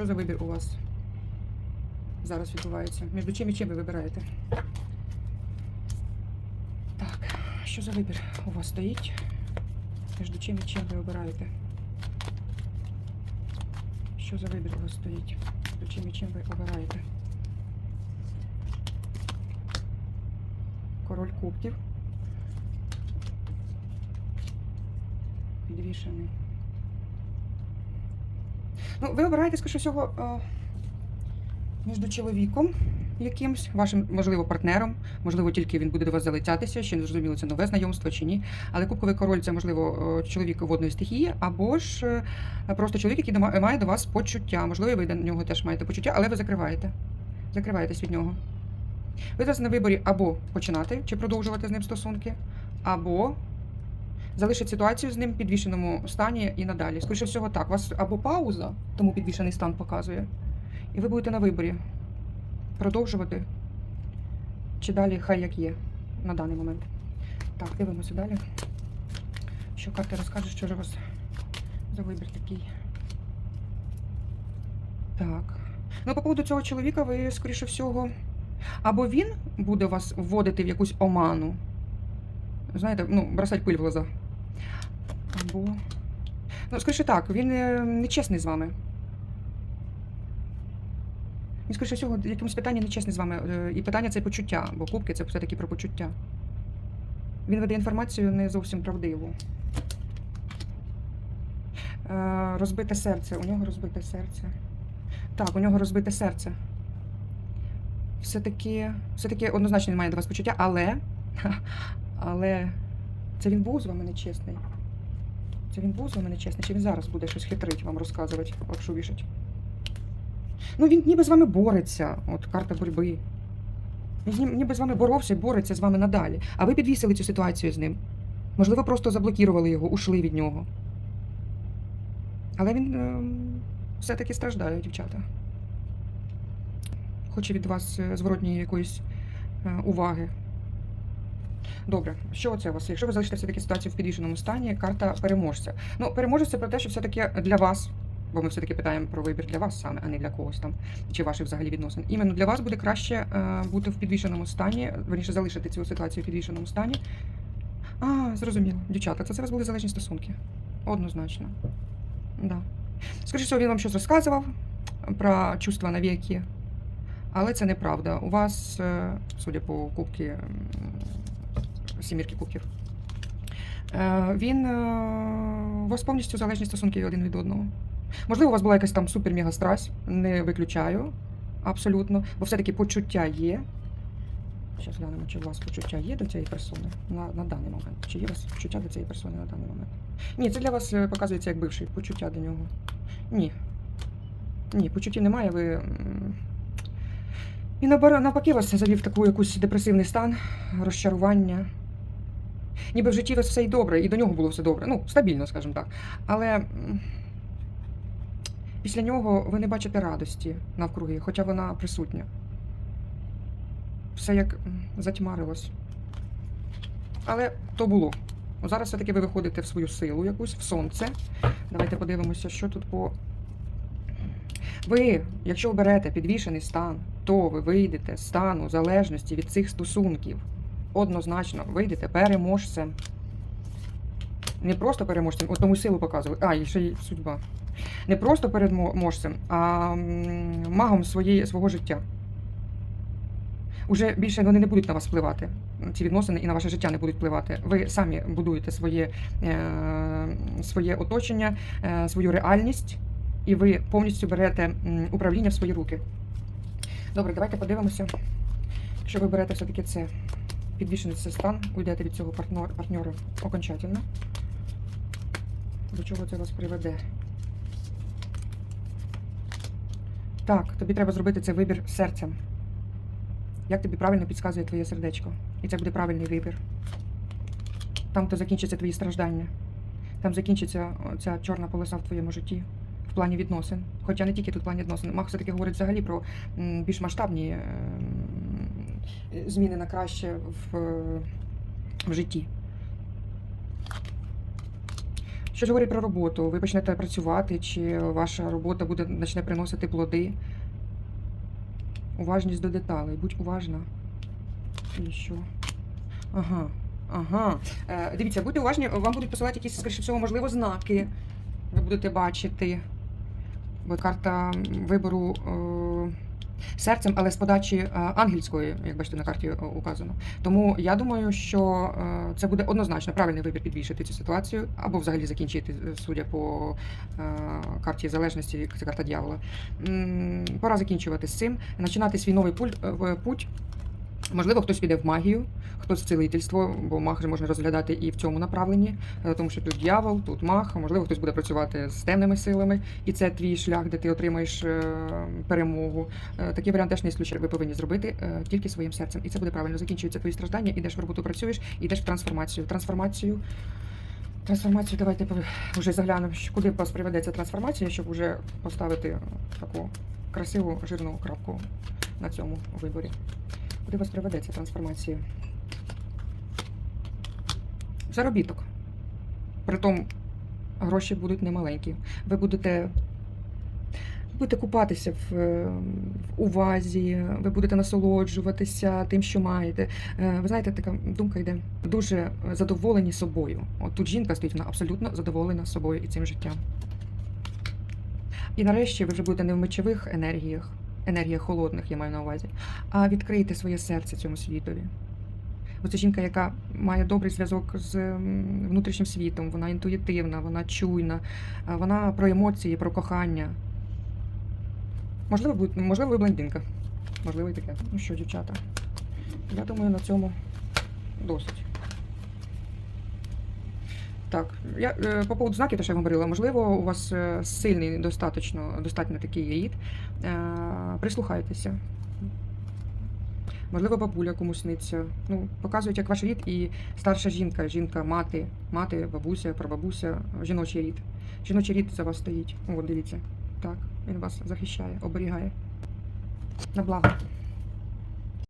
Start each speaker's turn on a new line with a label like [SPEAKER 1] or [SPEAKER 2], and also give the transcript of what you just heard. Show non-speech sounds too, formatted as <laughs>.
[SPEAKER 1] Що за вибір у вас зараз відбувається? Між чим і чим ви вибираєте? Так, що за вибір у вас стоїть? Між чим і чим ви обираєте? Що за вибір у вас стоїть? Між чим і чим ви обираєте? Король кубків. Підвішений. Ну, ви обираєте, скоріше всього, е, між чоловіком якимсь, вашим, можливо, партнером, можливо, тільки він буде до вас залицятися, ще не зрозуміло, це нове знайомство чи ні. Але кубковий король це, можливо, е, чоловік водної стихії, або ж е, просто чоловік, який має до вас почуття. Можливо, ви до нього теж маєте почуття, але ви закриваєте. Закриваєтесь від нього. Ви зараз на виборі або починати чи продовжувати з ним стосунки, або залишити ситуацію з ним в підвішеному стані і надалі. Скоріше всього, так. У вас або пауза, тому підвішений стан показує, і ви будете на виборі продовжувати чи далі хай як є на даний момент. Так, дивимося далі. Що карти розкажуть, що ж у вас за вибір такий. Так. Ну, по поводу цього чоловіка, ви, скоріше всього, або він буде вас вводити в якусь оману. Знаєте, ну, бросать пиль в глаза. Або. Ну, скоріше так, він е, нечесний з вами. Він, скоріше всього, в якомусь питанні нечесний з вами. Е, І питання це почуття, бо кубки це все-таки про почуття. Він веде інформацію не зовсім правдиву. Е, Розбите серце. У нього розбите серце. Так, у нього розбите серце. Все-таки, все-таки однозначно він має до вас почуття, але. <laughs> Але це він був з вами нечесний. Це він був з вами нечесний, чи він зараз буде щось хитрить вам розказувати, лапшу вішать? Ну, він ніби з вами бореться, от карта боротьби. Він ніби з вами боровся і бореться з вами надалі. А ви підвісили цю ситуацію з ним. Можливо, просто заблокували його, ушли від нього. Але він ем, все-таки страждає, дівчата. Хоче від вас е, зворотньої якоїсь е, уваги. Добре, що це у вас? Якщо ви залишите все-таки ситуацію в підвішеному стані, карта переможця. Ну, переможець це про те, що все-таки для вас, бо ми все-таки питаємо про вибір для вас саме, а не для когось там, чи ваших взагалі відносин. Іменно для вас буде краще е, бути в підвішеному стані, верніше залишити цю ситуацію в підвішеному стані. А, зрозуміло. Дівчата, це, у вас були залежні стосунки. Однозначно. Да. Скоріше він вам щось розказував про чувства навіки, але це неправда. У вас, е, судя по кубки, сімірки кубків, е, він е, у вас повністю залежні стосунки один від одного. Можливо, у вас була якась там супер-мега страсть, не виключаю абсолютно, бо все-таки почуття є. Зараз глянемо, чи у вас почуття є до цієї персони на, на даний момент. Чи є у вас почуття до цієї персони на даний момент? Ні, це для вас е, показується як бивший почуття до нього. Ні. Ні, почуттів немає. Ви. І навпаки вас завів таку якусь депресивний стан, розчарування. Ніби в житті все й добре, і до нього було все добре. Ну, стабільно, скажімо так. Але після нього ви не бачите радості навкруги, хоча вона присутня. Все як затьмарилось. Але то було. Зараз все-таки ви виходите в свою силу якусь, в сонце. Давайте подивимося, що тут по. Ви, якщо оберете підвішений стан, то ви вийдете з стану залежності від цих стосунків. Однозначно, вийдете переможцем. Не просто переможцем, от тому силу показую. А, і ще й судьба. Не просто переможцем, а магом своєї, свого життя. Уже більше вони не будуть на вас впливати. Ці відносини і на ваше життя не будуть впливати. Ви самі будуєте своє, е, своє оточення, е, свою реальність, і ви повністю берете управління в свої руки. Добре, давайте подивимося. Якщо ви берете все-таки це підвішений стан, уйдете від цього партнер, партнера окончательно. До чого це вас приведе? Так, тобі треба зробити цей вибір серцем. Як тобі правильно підказує твоє сердечко. І це буде правильний вибір. Там, то закінчаться твої страждання. Там закінчиться ця чорна полоса в твоєму житті в плані відносин. Хоча не тільки тут в плані відносин. Мах все-таки говорить взагалі про більш масштабні е, зміни на краще в, в житті. Що ж говорить про роботу? Ви почнете працювати, чи ваша робота буде почне приносити плоди? Уважність до деталей. Будь уважна. І що? Ага. Ага. Е, дивіться, будьте уважні, вам будуть посилати якісь, скоріше всього, можливо, знаки. Ви будете бачити. Бо карта вибору е, серцем, але з подачі е, ангельської, як бачите, на карті е, указано. Тому я думаю, що е, це буде однозначно правильний вибір підвішити цю ситуацію, або взагалі закінчити, судя по карті залежності, це карта дьявола. Пора закінчувати з цим, починати свій новий путь. Можливо, хтось піде в магію, хтось в цілительство, бо маг можна розглядати і в цьому направленні, е, тому що тут дьявол, тут маг, можливо, хтось буде працювати з темними силами, і це твій шлях, де ти отримаєш е, перемогу. Е, Такий варіант теж не ісключає. Ви повинні зробити тільки своїм серцем. І це буде правильно. Закінчуються твої страждання, ідеш в роботу, працюєш, ідеш в трансформацію. Трансформацію. Трансформацію, давайте вже заглянемо, куди вас приведе ця трансформація, щоб вже поставити таку красиву жирну крапку на цьому виборі. Куди вас приведе трансформація? Заробіток. Притом гроші будуть немаленькі. Ви будете, будете купатися в, е, в увазі, ви будете насолоджуватися тим, що маєте. Е, Ви знаєте, така думка йде дуже задоволені собою. От тут жінка стоїть, вона абсолютно задоволена собою і цим життям. І нарешті ви вже будете не в мечових енергіях, енергіях холодних, я маю на увазі, а відкрийте своє серце цьому світові. Бо це жінка, яка має добрий зв'язок з внутрішнім світом, вона інтуїтивна, вона чуйна, вона про емоції, про кохання. Можливо, можливо, ви блондинка. Можливо, і таке. Ну що, дівчата, я думаю, на цьому досить. Так, я е, по поводу знаків, те, що я вам говорила, можливо, у вас е, сильний достатньо, достатньо такий рід. Е, Прислухайтеся. Можливо, бабуля комусь сниться. Ну, показують, як ваш рід і старша жінка, жінка, мати, мати, бабуся, прабабуся, жіночий рід. Жіночий рід за вас стоїть. О, дивіться. Так, він вас захищає, оберігає. На благо.